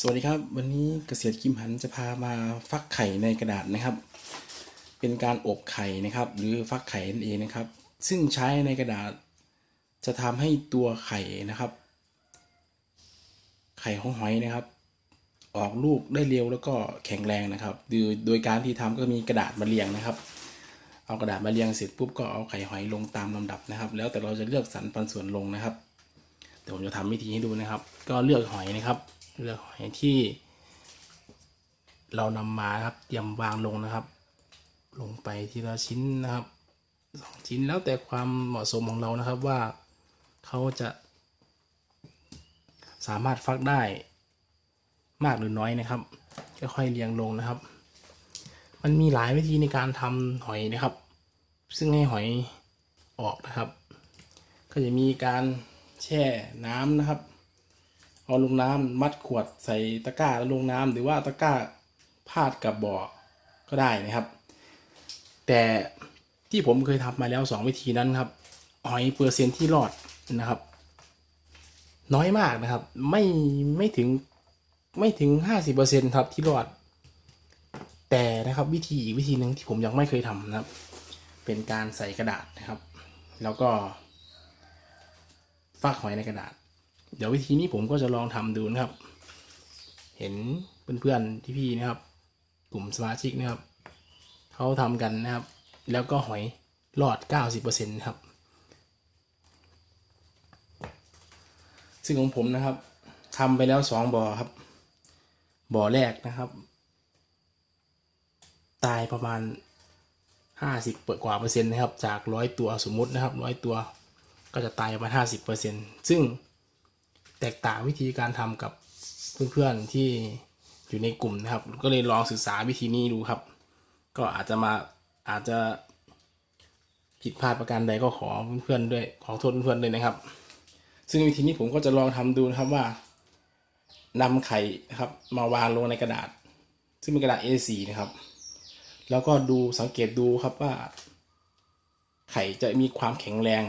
สวัสดีครับ วันนี้เกษตรกิมหันจะพามาฟักไข่ในกระดาษนะครับ เป็นการอบไข่นะครับ หรือฟักไข่นั่นเองนะครับ ซึ่งใช้ในกระดาษจะทำให้ตัวไข่นะครับ ไข่ของหอยนะครับ ออกลูกได้เร็วแล้วก็แข็งแรงนะครับโดยโดยการที่ทำก็มีกระดาษมาเรียงนะครับ เอากระดาษมาเรียงเสร็จปุ๊บก็เอาไข่หอยลงตามลำดับนะครับ แล้วแต่เราจะเลือกสรรปันส่วนลงนะครับเดี๋ยวผมจะทำวิธีให้ดูนะครับ ก็เลือกหอยนะครับ เลือกหอยที่ เรานำมาครับเตรียมวางลงนะครับ ลงไปทีละชิ้นนะครับสองชิ้นแล้วแต่ความเหมาะสมของเรานะครับว่าเขาจะสามารถฟักได้มากหรือน้อยนะครับค่อยๆเรียงลงนะครับ มันมีหลายวิธีในการทำหอยนะครับ ซึ่งให้หอยออกนะครับ ก็จะมีการแช่น้ำนะครับ เอาลงน้ำมัดขวดใส่ตะกร้าแล้วลงน้ำหรือว่าตะกร้าพาดกับบ่อก็ได้นะครับ แต่ที่ผมเคยทำมาแล้วสองวิธีนั้นครับหอยเปอร์เซ็นที่รอดนะครับ น้อยมากนะครับ ไม่ไม่ถึงไม่ถึงห้าสิบเปอร์เซ็นครับที่รอด แต่นะครับวิธีอีกวิธีหนึ่งที่ผมยังไม่เคยทำนะครับ เป็นการใส่กระดาษนะครับ แล้วก็ฟากหอยในกระดาษ เดี๋ยววิธีนี้ผมก็จะลองทำดูนะครับ เห็นเพื่อนๆที่พี่นะครับ กลุ่มสมาชิกนะครับเขาทำกันนะครับ แล้วก็หอยรอด 90%นะครับ ซึ่งของผมนะครับทำไปแล้วสองบ่อครับ บ่อแรกนะครับ ตายประมาณ 50เปิดกว่าเปอร์เซ็นต์นะครับ จากร้อยตัวสมมุตินะครับร้อยตัวก็จะตายประมาณ 50เปอร์เซ็นต์ซึ่ง แตกต่างวิธีการทำกับเพื่อนๆที่อยู่ในกลุ่มนะครับ ก็เลยลองศึกษาวิธีนี้ดูครับ ก็อาจจะมาอาจจะผิดพลาดประการใดก็ขอเพื่อนๆด้วยขอโทษเพื่อนๆด้วยนะครับ ซึ่งวิธีนี้ผมก็จะลองทำดูนะครับว่านำไข่นะครับ มาวางลงในกระดาษ ซึ่งเป็นกระดาษ A4 นะครับ แล้วก็ดูสังเกตดูครับว่า ไข่จะมีความแข็งแรง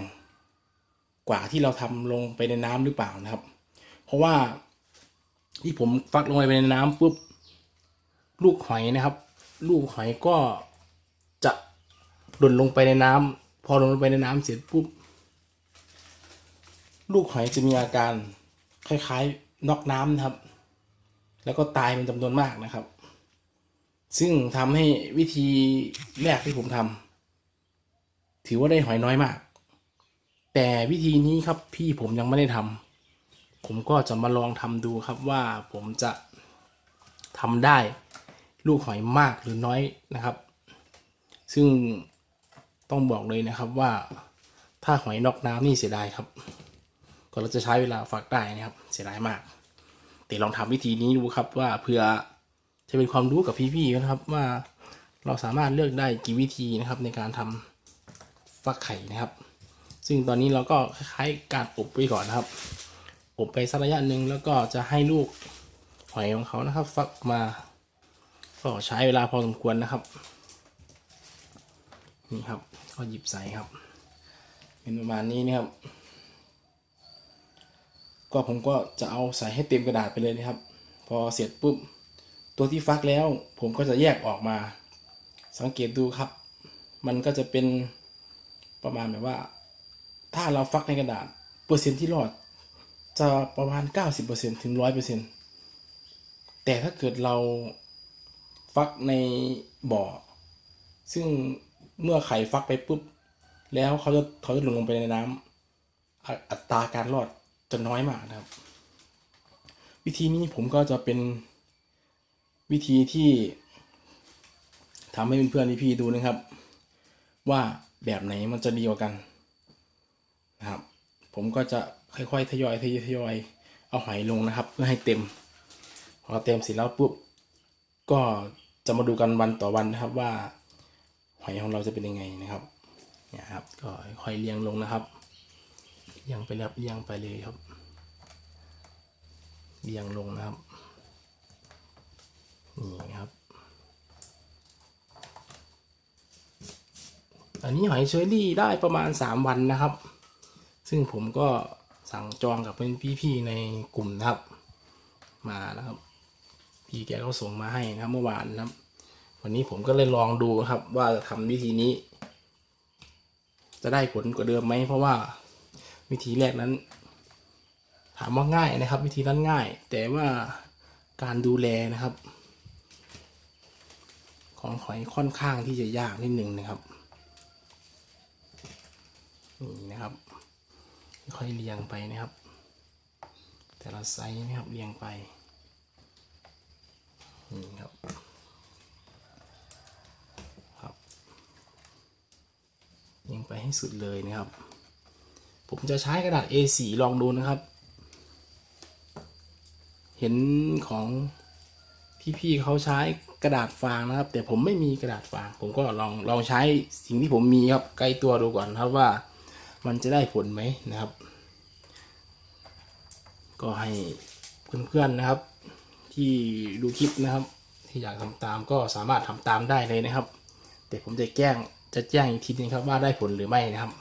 กว่าที่เราทำลงไปในน้ำหรือเปล่านะครับ เพราะว่าที่ผมฟักลงไปในน้ำปุ๊บลูกหอยนะครับ ลูกหอยก็จะหล่นลงไปในน้ำพอหล่นลงไปในน้ำเสร็จปุ๊บลูกหอยจะมีอาการคล้ายๆนอกน้ำนะครับ แล้วก็ตายเป็นจำนวนมากนะครับ ซึ่งทำให้วิธีแรกที่ผมทำถือว่าได้หอยน้อยมาก แต่วิธีนี้ครับพี่ผมยังไม่ได้ทำ ผมก็จะมาลองทำดูครับว่าผมจะทำได้ลูกหอยมากหรือน้อยนะครับ ซึ่งต้องบอกเลยนะครับว่าถ้าหอยนอกน้ำนี่เสียดายครับ ก็เราจะใช้เวลาฝักได้นะครับ เสียดายมากแต่ลองทำวิธีนี้ดูครับว่าเผื่อจะเป็นความรู้กับพี่ๆนะครับว่าเราสามารถเลือกได้กี่วิธีนะครับในการทำฟักไข่นะครับ ซึ่งตอนนี้เราก็คล้ายๆการอบไว้ก่อนนะครับ อบไปสักระยะหนึ่งแล้วก็จะให้ลูกหอยของเขานะครับ ฟักมาก็ใช้เวลาพอสมควรนะครับนี่ครับก็หยิบใส่ครับ เป็นประมาณนี้นะครับ ก็ผมก็จะเอาใส่ให้เต็มกระดาษไปเลยนะครับ พอเสร็จปุ๊บตัวที่ฟักแล้ว ผมก็จะแยกออกมา สังเกตดูครับ มันก็จะเป็นประมาณแบบว่า ถ้าเราฟักในกระดาษเปอร์เซ็นต์ที่รอด จะประมาณ 90%ถึง 100%แต่ถ้าเกิดเราฟักในบ่อ ซึ่งเมื่อไข่ฟักไปปุ๊บ แล้วเขาจะเขาจะหล่นลงไปในน้ำอัอัตราการรอดจะน้อยมากนะครับ วิธีนี้ผมก็จะเป็นวิธีที่ทำให้เพื่อนๆพี่ๆดูนะครับ ว่าแบบไหนมันจะดีกว่ากันนะครับ ผมก็จะค่อยๆทยอยทยอยทยอยเอาหอยลงนะครับ เพื่อให้เต็ม พอเต็มเสร็จแล้วปุ๊บก็จะมาดูกันวันต่อวันนะครับว่าหอยของเราจะเป็นยังไงนะครับเนี่ยครับก็ค่อยเรียงลงนะครับเรียงไปแล้วเรียงไปเลยครับเรียงลงนะครับนี่ครับ อันนี้หอยเชอรี่ได้ประมาณ 3 วันนะครับ ซึ่งผมก็สั่งจองกับเพื่อนพี่ๆในกลุ่มนะครับ มานะครับ พี่แกก็ส่งมาให้นะครับเมื่อวานนะครับ วันนี้ผมก็เลยลองดูครับ ว่าจะทำวิธีนี้ จะได้ผลกว่าเดิมไหมเพราะว่าวิธีแรกนั้น ถามว่าง่ายนะครับ วิธีนั้นง่าย แต่ว่าการดูแลนะครับ ของหอยค่อนข้างที่จะยากนิดหนึ่งนะครับนี่นะครับ ค่อยเรียงไปนะครับ แต่ละไซส์นะครับเรียงไปนี่ครับครับเรียงไปให้สุดเลยนะครับ ผมจะใช้กระดาษ A4 ลองดูนะครับ เห็นของพี่ๆเขาใช้กระดาษฟางนะครับ แต่ผมไม่มีกระดาษฟาง ผมก็ลองลองใช้สิ่งที่ผมมีครับใกล้ตัวดูก่อนครับว่า มันจะได้ผลไหมนะครับ ก็ให้เพื่อนๆนะครับ ที่ดูคลิปนะครับ ที่อยากทำตามก็สามารถทำตามได้เลยนะครับ แต่ผมจะแจ้งจะแจ้งอีกทีนึงครับว่าได้ผลหรือไม่นะครับ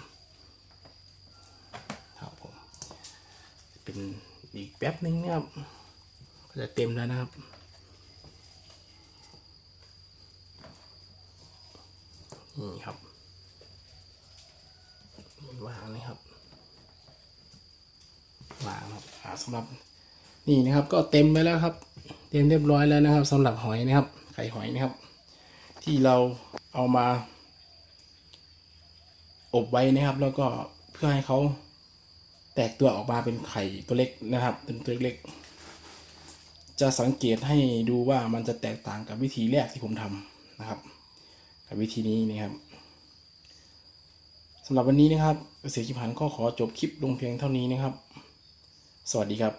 ครับผมเป็นอีกแป๊บนึงนะครับก็จะเต็มแล้วนะครับนี่ครับ วางนะครับวางครับอ่าสำหรับนี่นะครับก็เต็มไปแล้วครับ เต็มเรียบร้อยแล้วนะครับสำหรับหอยนะครับ ไข่หอยนะครับ ที่เราเอามา อบไว้นะครับ แล้วก็เพื่อให้เขาแตกตัวออกมาเป็นไข่ตัวเล็กนะครับ เป็นตัวเล็กจะสังเกตให้ดูว่ามันจะแตกต่างกับวิธีแรกที่ผมทำนะครับ กับวิธีนี้นะครับ สำหรับวันนี้นะครับเกษตรชิพันธ์ก็ขอจบคลิปลงเพียงเท่านี้นะครับ สวัสดีครับ